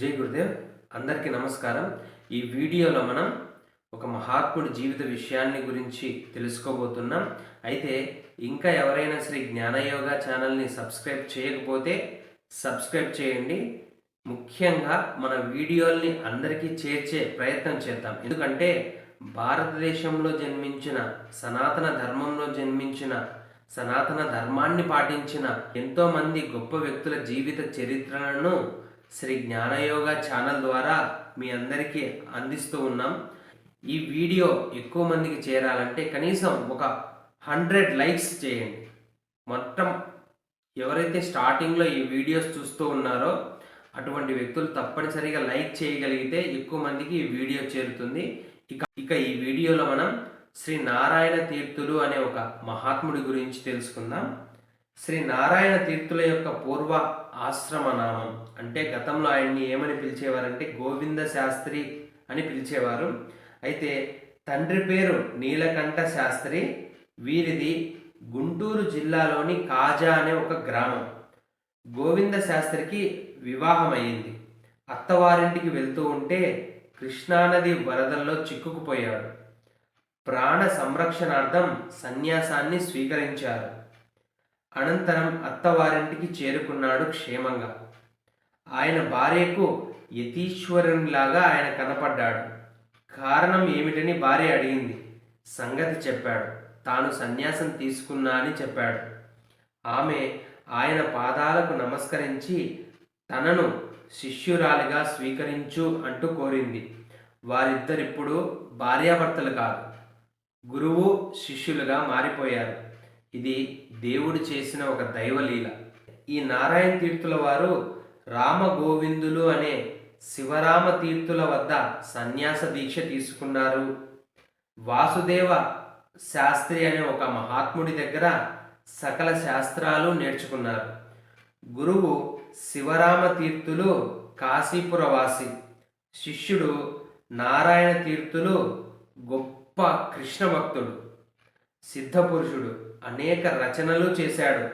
జై గురుదేవ్. అందరికీ నమస్కారం. ఈ వీడియోలో మనం ఒక మహాత్ముడి జీవిత విషయాన్ని గురించి తెలుసుకోబోతున్నాం. అయితే ఇంకా ఎవరైనా శ్రీ జ్ఞానయోగ ఛానల్ని సబ్స్క్రైబ్ చేయకపోతే సబ్స్క్రైబ్ చేయండి. ముఖ్యంగా మన వీడియోల్ని అందరికీ చేర్చే ప్రయత్నం చేద్దాం. ఎందుకంటే భారతదేశంలో జన్మించిన సనాతన ధర్మంలో జన్మించిన సనాతన ధర్మాన్ని పాటించిన ఎంతోమంది గొప్ప వ్యక్తుల జీవిత చరిత్రలను శ్రీ జ్ఞానయోగ ఛానల్ ద్వారా మీ అందరికీ అందిస్తూ ఉన్నాం. ఈ వీడియో ఎక్కువ మందికి చేరాలంటే కనీసం ఒక హండ్రెడ్ లైక్స్ చేయండి. మొత్తం ఎవరైతే స్టార్టింగ్లో ఈ వీడియోస్ చూస్తూ ఉన్నారో అటువంటి వ్యక్తులు తప్పనిసరిగా లైక్ చేయగలిగితే ఎక్కువ మందికి ఈ వీడియో చేరుతుంది. ఇక ఇక ఈ వీడియోలో మనం శ్రీ నారాయణ తీర్థులు అనే ఒక మహాత్ముడి గురించి తెలుసుకుందాం. శ్రీ నారాయణ తీర్థుల యొక్క పూర్వ ఆశ్రమ నామం అంటే గతంలో ఆయన్ని ఏమని పిలిచేవారంటే గోవింద శాస్త్రి అని పిలిచేవారు. అయితే తండ్రి పేరు నీలకంఠ శాస్త్రి. వీరిది గుంటూరు జిల్లాలోని కాజా అనే ఒక గ్రామం. గోవింద శాస్త్రికి వివాహమైంది అత్తవారింటికి వెళ్తూ ఉంటే కృష్ణానది వరదల్లో చిక్కుకుపోయాడు. ప్రాణ సంరక్షణార్థం సన్యాసాన్ని స్వీకరించారు. అనంతరం అత్తవారింటికి చేరుకున్నాడు క్షేమంగా. ఆయన భార్యకు యతీశ్వరునిలాగా ఆయన కనపడ్డాడు. కారణం ఏమిటని భార్య అడిగింది. సంగతి చెప్పాడు. తాను సన్యాసం తీసుకున్నా అని చెప్పాడు. ఆమె ఆయన పాదాలకు నమస్కరించి తనను శిష్యురాలిగా స్వీకరించు అంటూ కోరింది. వారిద్దరిప్పుడు భార్యాభర్తలు కాదు. గురువు శిష్యులుగా మారిపోయారు. ఇది దేవుడు చేసిన ఒక దైవలీల ఈ నారాయణ తీర్థుల వారు రామగోవిందులు అనే శివరామ తీర్థుల వద్ద సన్యాస దీక్ష తీసుకున్నారు. వాసుదేవ శాస్త్రి అనే ఒక మహాత్ముడి దగ్గర సకల శాస్త్రాలు నేర్చుకున్నారు. గురువు శివరామ తీర్థులు కాశీపురవాసి. శిష్యుడు నారాయణ తీర్థులు గొప్ప కృష్ణ భక్తుడు సిద్ధపురుషుడు అనేక రచనలు చేశాడు.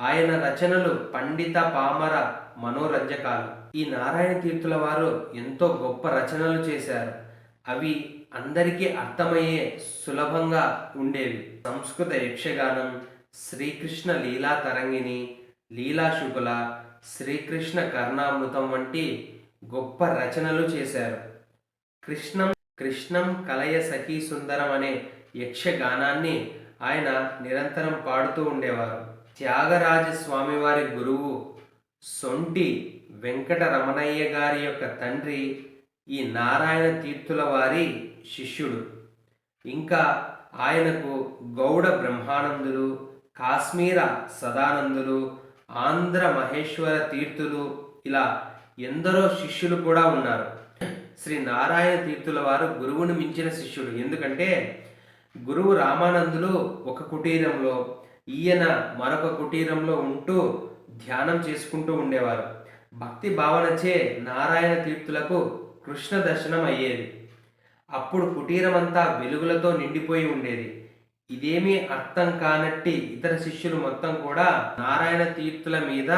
ఆయన రచనలు పండిత పామర మనోరంజకాలు. ఈ నారాయణ తీర్థుల వారు ఎంతో గొప్ప రచనలు చేశారు. అవి అందరికీ అర్థమయ్యే సులభంగా ఉండేవి. సంస్కృత యక్షగానం శ్రీకృష్ణ లీలా తరంగిణి లీలాశుకుల శ్రీకృష్ణ కర్ణామృతం వంటి గొప్ప రచనలు చేశారు. కృష్ణం కృష్ణం కలయ సఖీ సుందరం అనే యక్షగానాన్ని ఆయన నిరంతరం పాడుతూ ఉండేవారు. త్యాగరాజ స్వామివారి గురువు సొంటి వెంకట రమణయ్య గారి యొక్క తండ్రి ఈ నారాయణ తీర్థుల వారి శిష్యుడు. ఇంకా ఆయనకు గౌడ బ్రహ్మానందులు కాశ్మీర సదానందులు ఆంధ్ర మహేశ్వర తీర్థులు ఇలా ఎందరో శిష్యులు కూడా ఉన్నారు. శ్రీ నారాయణ తీర్థుల వారు గురువును మించిన శిష్యుడు. ఎందుకంటే గురువు రామానందులు ఒక కుటీరంలో ఈయన మరొక కుటీరంలో ఉంటూ ధ్యానం చేసుకుంటూ ఉండేవారు. భక్తి భావనచే నారాయణ తీర్థులకు కృష్ణ దర్శనం అయ్యేది. అప్పుడు కుటీరమంతా వెలుగులతో నిండిపోయి ఉండేది. ఇదేమీ అర్థం కానట్టి ఇతర శిష్యులు మొత్తం కూడా నారాయణ తీర్థుల మీద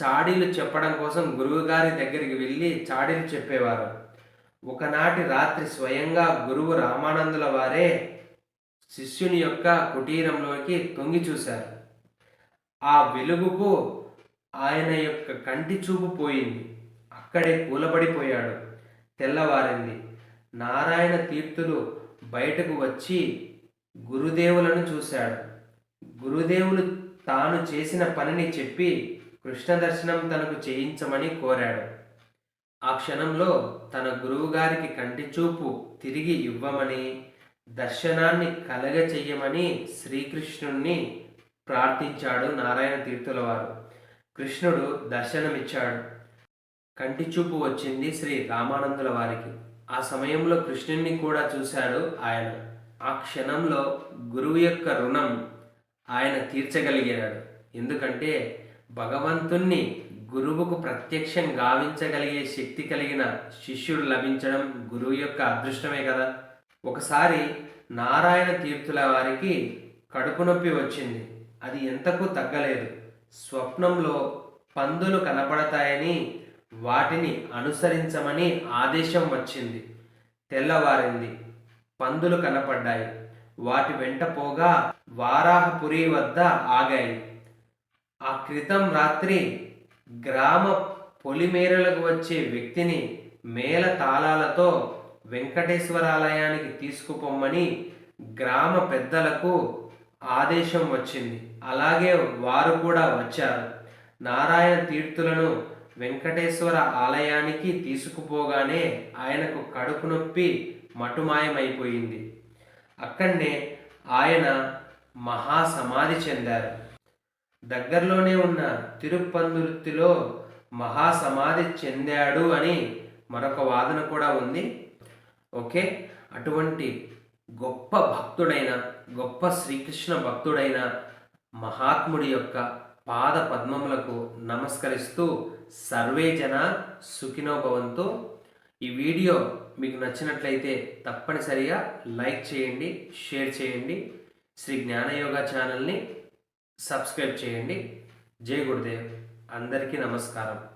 చాడీలు చెప్పడం కోసం గురువుగారి దగ్గరికి వెళ్ళి చాడీలు చెప్పేవారు. ఒకనాటి రాత్రి స్వయంగా గురువు రామానందుల వారే శిష్యుని యొక్క కుటీరంలోకి తొంగి చూశారు. ఆ వెలుగుకు ఆయన యొక్క కంటి చూపు పోయింది. అక్కడే కూలబడిపోయాడు. తెల్లవారింది. నారాయణ తీర్థులు బయటకు వచ్చి గురుదేవులను చూశాడు. గురుదేవులు తాను చేసిన పనిని చెప్పి కృష్ణ దర్శనం తనకు చేయించమని కోరాడు. ఆ క్షణంలో తన గురువుగారికి కంటి చూపు తిరిగి ఇవ్వమని దర్శనాన్ని కలగ చెయ్యమని శ్రీకృష్ణుణ్ణి ప్రార్థించాడు నారాయణ తీర్థుల వారు. కృష్ణుడు దర్శనమిచ్చాడు. కంటి చూపు వచ్చింది శ్రీ రామానందుల వారికి. ఆ సమయంలో కృష్ణుణ్ణి కూడా చూశాడు ఆయన. ఆ క్షణంలో గురువు యొక్క రుణం ఆయన తీర్చగలిగాడు. ఎందుకంటే భగవంతుణ్ణి గురువుకు ప్రత్యక్షం గావించగలిగే శక్తి కలిగిన శిష్యుడు లభించడం గురువు యొక్క అదృష్టమే కదా. ఒకసారి నారాయణ తీర్థుల వారికి కడుపు నొప్పి వచ్చింది. అది ఎంతకు తగ్గలేదు. స్వప్నంలో పందులు కనపడతాయని వాటిని అనుసరించమని ఆదేశం వచ్చింది. తెల్లవారింది. పందులు కనపడ్డాయి. వాటి వెంట పోగా వారాహపురి వద్ద ఆగాయి. ఆ క్రితం రాత్రి గ్రామ పొలిమేరలకు వచ్చే వ్యక్తిని మేళ తాళాలతో వెంకటేశ్వరాలయానికి తీసుకుపోమ్మని గ్రామ పెద్దలకు ఆదేశం వచ్చింది. అలాగే వారు కూడా వచ్చారు. నారాయణ తీర్థులను వెంకటేశ్వర ఆలయానికి తీసుకుపోగానే ఆయనకు కడుపు నొప్పి మటుమాయమైపోయింది. అక్కడనే ఆయన మహాసమాధి చెందారు. దగ్గరలోనే ఉన్న తిరుప్పందుర్తిలో మహాసమాధి చెందాడు అని మరొక వాదన కూడా ఉంది. ఓకే అటువంటి గొప్ప భక్తుడైన గొప్ప శ్రీకృష్ణ భక్తుడైన మహాత్ముడి యొక్క పాద పద్మములకు నమస్కరిస్తూ సర్వే జన సుఖినో భవంతు. ఈ వీడియో మీకు నచ్చినట్లయితే తప్పనిసరిగా లైక్ చేయండి షేర్ చేయండి. శ్రీ జ్ఞానయోగ ఛానల్ని సబ్స్క్రైబ్ చేయండి. జై గురుదేవ్. అందరికీ నమస్కారం.